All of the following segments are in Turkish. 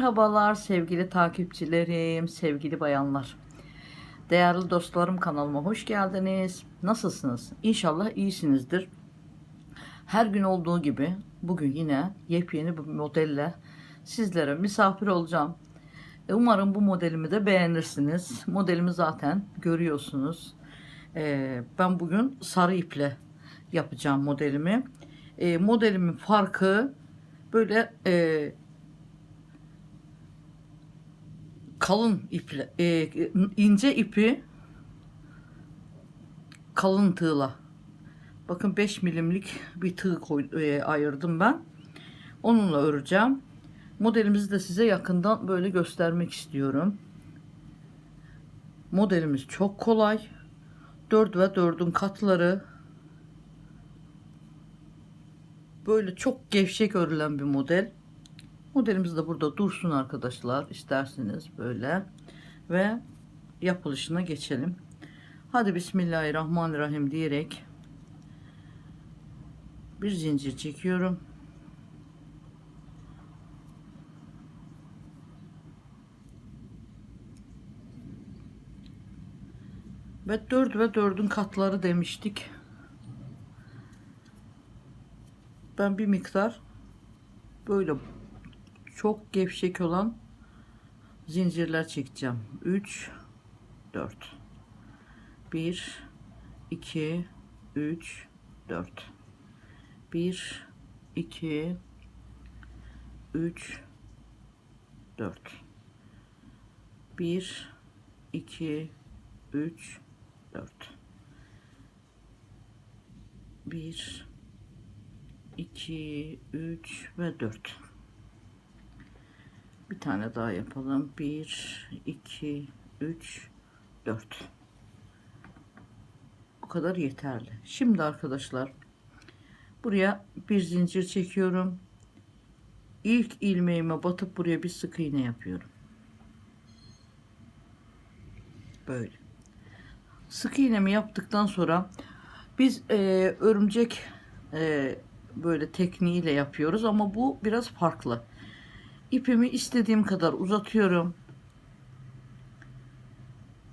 Merhabalar sevgili takipçilerim, sevgili bayanlar. Değerli dostlarım kanalıma hoş geldiniz. Nasılsınız? İnşallah iyisinizdir. Her gün olduğu gibi bugün yine yepyeni bir modelle sizlere misafir olacağım. E, Umarım bu modelimi de beğenirsiniz. Modelimi zaten görüyorsunuz. E, Ben bugün sarı iple yapacağım modelimi. E, Modelimin farkı böyle e, kalın iple e, ince ipi kalın tığla. Bakın 5 milimlik bir tığ koy, e, ayırdım ben. Onunla öreceğim. Modelimizi de size yakından böyle göstermek istiyorum. Modelimiz çok kolay. 4 ve 4'ün katları. Böyle çok gevşek örülen bir model Modelimiz de burada dursun arkadaşlar. isterseniz böyle. Ve yapılışına geçelim. Hadi Bismillahirrahmanirrahim diyerek bir zincir çekiyorum. Ve 4 ve 4'ün katları demiştik. Ben bir miktar böyle çok gevşek olan zincirler çekeceğim. 3 4 1 2 3 4 1 2 3 4 1 2 3 4 1 2 3 ve 4 bir tane daha yapalım. 1, 2, 3, 4. Bu kadar yeterli. Şimdi arkadaşlar buraya bir zincir çekiyorum. İlk ilmeğime batıp buraya bir sık iğne yapıyorum. Böyle. Sık iğnemi yaptıktan sonra biz e, örümcek e, böyle tekniğiyle yapıyoruz ama bu biraz farklı ipimi istediğim kadar uzatıyorum.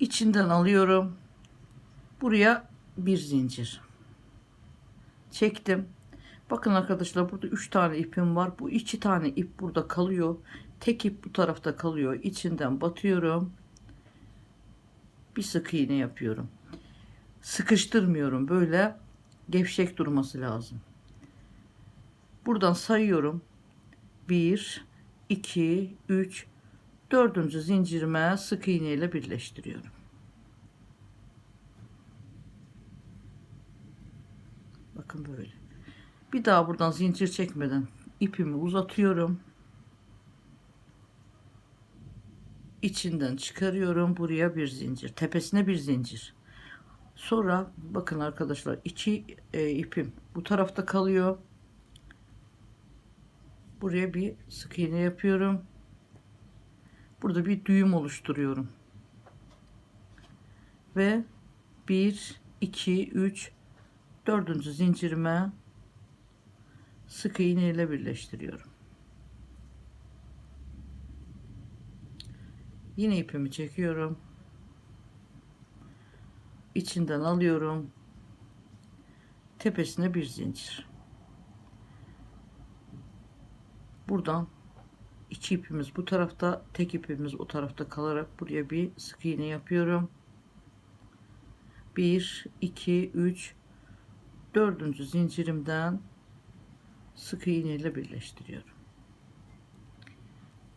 İçinden alıyorum. Buraya bir zincir. Çektim. Bakın arkadaşlar burada 3 tane ipim var. Bu 2 tane ip burada kalıyor. Tek ip bu tarafta kalıyor. İçinden batıyorum. Bir sık iğne yapıyorum. Sıkıştırmıyorum. Böyle gevşek durması lazım. Buradan sayıyorum. 1 2, 3, dördüncü zincirime sık iğne ile birleştiriyorum. Bakın böyle. Bir daha buradan zincir çekmeden ipimi uzatıyorum. İçinden çıkarıyorum. Buraya bir zincir. Tepesine bir zincir. Sonra bakın arkadaşlar iki e, ipim bu tarafta kalıyor buraya bir sık iğne yapıyorum. Burada bir düğüm oluşturuyorum. Ve 1 2 3 dördüncü zincirime sık iğne ile birleştiriyorum. Yine ipimi çekiyorum. İçinden alıyorum. Tepesine bir zincir. Buradan iki ipimiz bu tarafta tek ipimiz o tarafta kalarak buraya bir sık iğne yapıyorum. 1 2 3 dördüncü zincirimden sık iğne ile birleştiriyorum.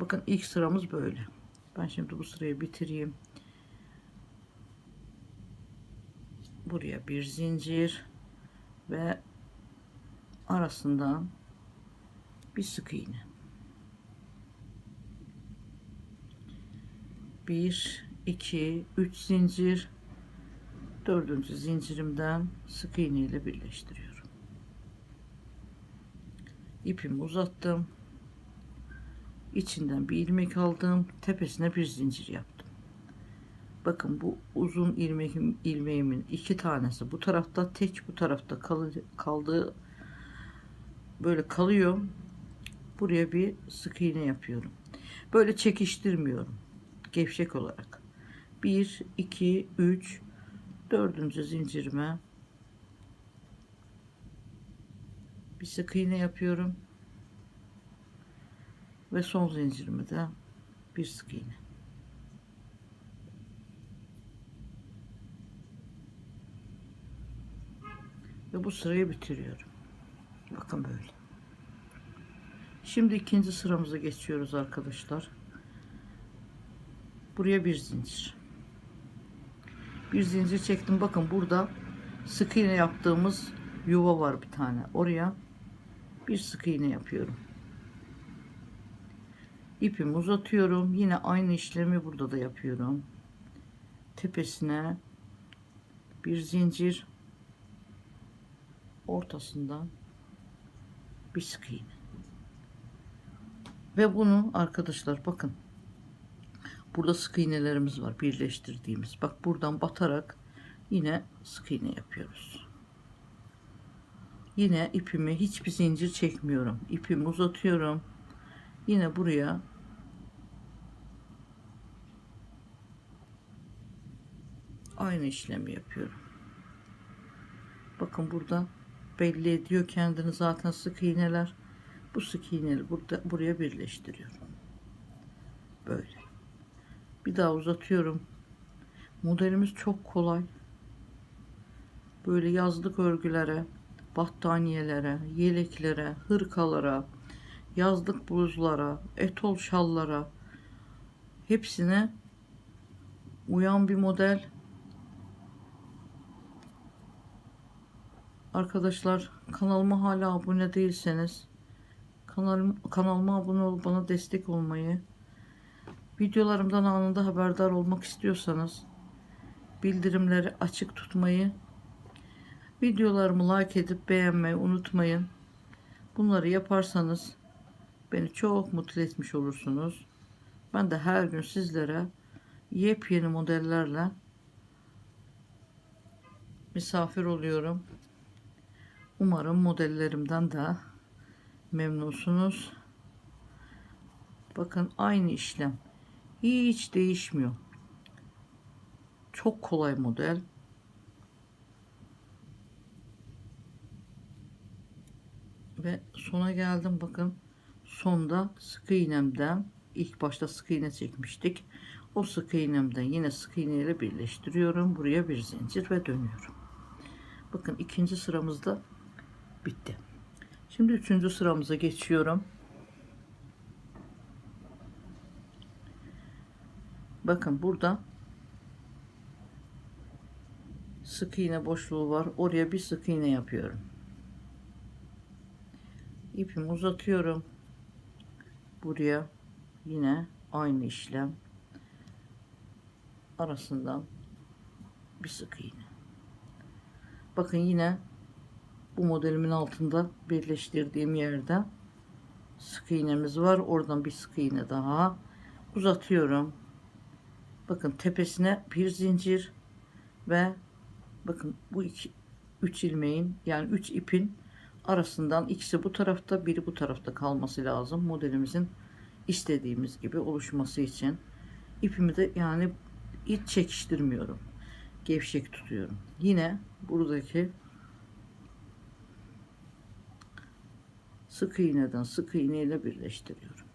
Bakın ilk sıramız böyle. Ben şimdi bu sırayı bitireyim. Buraya bir zincir ve arasından bir sık iğne. Bir, iki, üç zincir, dördüncü zincirimden sık iğne ile birleştiriyorum. İpimi uzattım. İçinden bir ilmek aldım. Tepesine bir zincir yaptım. Bakın bu uzun ilmeğim, ilmeğimin iki tanesi bu tarafta tek bu tarafta kaldığı böyle kalıyor buraya bir sık iğne yapıyorum Böyle çekiştirmiyorum. Gevşek olarak. 1, 2, 3, dördüncü zincirime bir sık iğne yapıyorum. Ve son zincirime de bir sık iğne. Ve bu sırayı bitiriyorum. Bakın böyle. Şimdi ikinci sıramıza geçiyoruz arkadaşlar. Buraya bir zincir. Bir zincir çektim. Bakın burada sık iğne yaptığımız yuva var bir tane. Oraya bir sık iğne yapıyorum. İpimi uzatıyorum. Yine aynı işlemi burada da yapıyorum. Tepesine bir zincir ortasından bir sık iğne. Ve bunu arkadaşlar bakın. Burada sık iğnelerimiz var birleştirdiğimiz. Bak buradan batarak yine sık iğne yapıyoruz. Yine ipimi hiçbir zincir çekmiyorum. İpimi uzatıyorum. Yine buraya aynı işlemi yapıyorum. Bakın burada belli ediyor kendini zaten sık iğneler. Bu sık iğneleri burada buraya birleştiriyorum. Böyle. Bir daha uzatıyorum. Modelimiz çok kolay. Böyle yazlık örgülere, battaniyelere, yeleklere, hırkalara, yazlık bluzlara, etol şallara hepsine uyan bir model. Arkadaşlar kanalıma hala abone değilseniz kanalım, kanalıma abone olup bana destek olmayı videolarımdan anında haberdar olmak istiyorsanız bildirimleri açık tutmayı videolarımı like edip beğenmeyi unutmayın. Bunları yaparsanız beni çok mutlu etmiş olursunuz. Ben de her gün sizlere yepyeni modellerle misafir oluyorum. Umarım modellerimden de memnunsunuz. Bakın aynı işlem. Hiç değişmiyor. Çok kolay model. Ve sona geldim. Bakın sonda sık iğnemden ilk başta sık iğne çekmiştik. O sık iğnemden yine sık iğne ile birleştiriyorum. Buraya bir zincir ve dönüyorum. Bakın ikinci sıramızda bitti. Şimdi üçüncü sıramıza geçiyorum. Bakın burada sık iğne boşluğu var. Oraya bir sık iğne yapıyorum. İpimi uzatıyorum. Buraya yine aynı işlem. Arasından bir sık iğne. Bakın yine bu modelimin altında birleştirdiğim yerde sık iğnemiz var. Oradan bir sık iğne daha uzatıyorum. Bakın tepesine bir zincir ve bakın bu iki üç ilmeğin yani üç ipin arasından ikisi bu tarafta biri bu tarafta kalması lazım modelimizin istediğimiz gibi oluşması için ipimi de yani hiç çekiştirmiyorum gevşek tutuyorum yine buradaki sık iğneden sık iğneyle birleştiriyorum.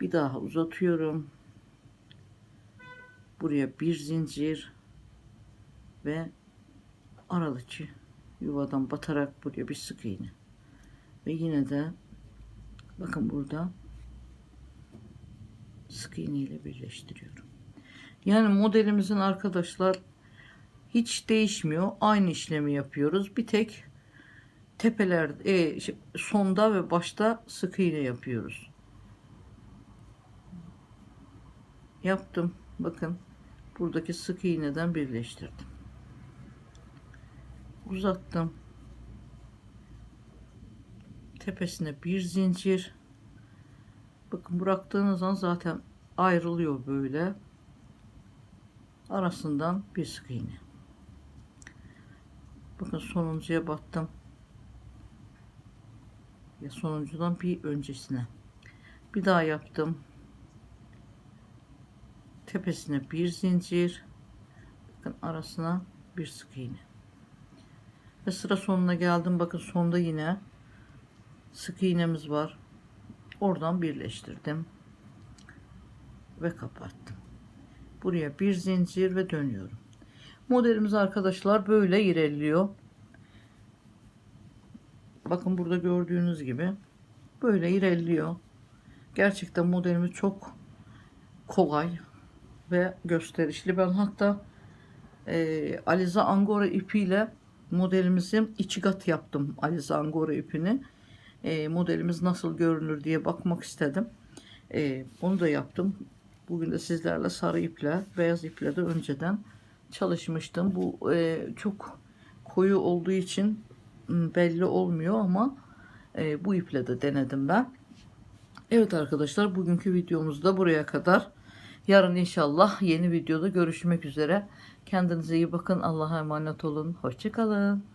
Bir daha uzatıyorum. Buraya bir zincir ve aralıkçı yuvadan batarak buraya bir sık iğne. Ve yine de bakın burada sık iğne ile birleştiriyorum. Yani modelimizin arkadaşlar hiç değişmiyor. Aynı işlemi yapıyoruz. Bir tek tepeler e, sonda ve başta sık iğne yapıyoruz. Yaptım. Bakın buradaki sık iğneden birleştirdim. Uzattım. Tepesine bir zincir. Bakın bıraktığınız an zaten ayrılıyor böyle. Arasından bir sık iğne. Bakın sonuncuya battım sonuncudan bir öncesine. Bir daha yaptım. Tepesine bir zincir. Bakın arasına bir sık iğne. Ve sıra sonuna geldim. Bakın sonda yine sık iğnemiz var. Oradan birleştirdim ve kapattım. Buraya bir zincir ve dönüyorum. Modelimiz arkadaşlar böyle ilerliyor bakın burada gördüğünüz gibi böyle ilerliyor gerçekten modelimiz çok kolay ve gösterişli. Ben hatta e, Aliza Angora ipiyle modelimizi içi kat yaptım Aliza Angora ipini. E, modelimiz nasıl görünür diye bakmak istedim. E, onu da yaptım. Bugün de sizlerle sarı iple beyaz iple de önceden çalışmıştım. Bu e, çok koyu olduğu için belli olmuyor ama e, bu iple de denedim ben Evet arkadaşlar bugünkü videomuz da buraya kadar. Yarın inşallah yeni videoda görüşmek üzere. Kendinize iyi bakın. Allah'a emanet olun. Hoşçakalın.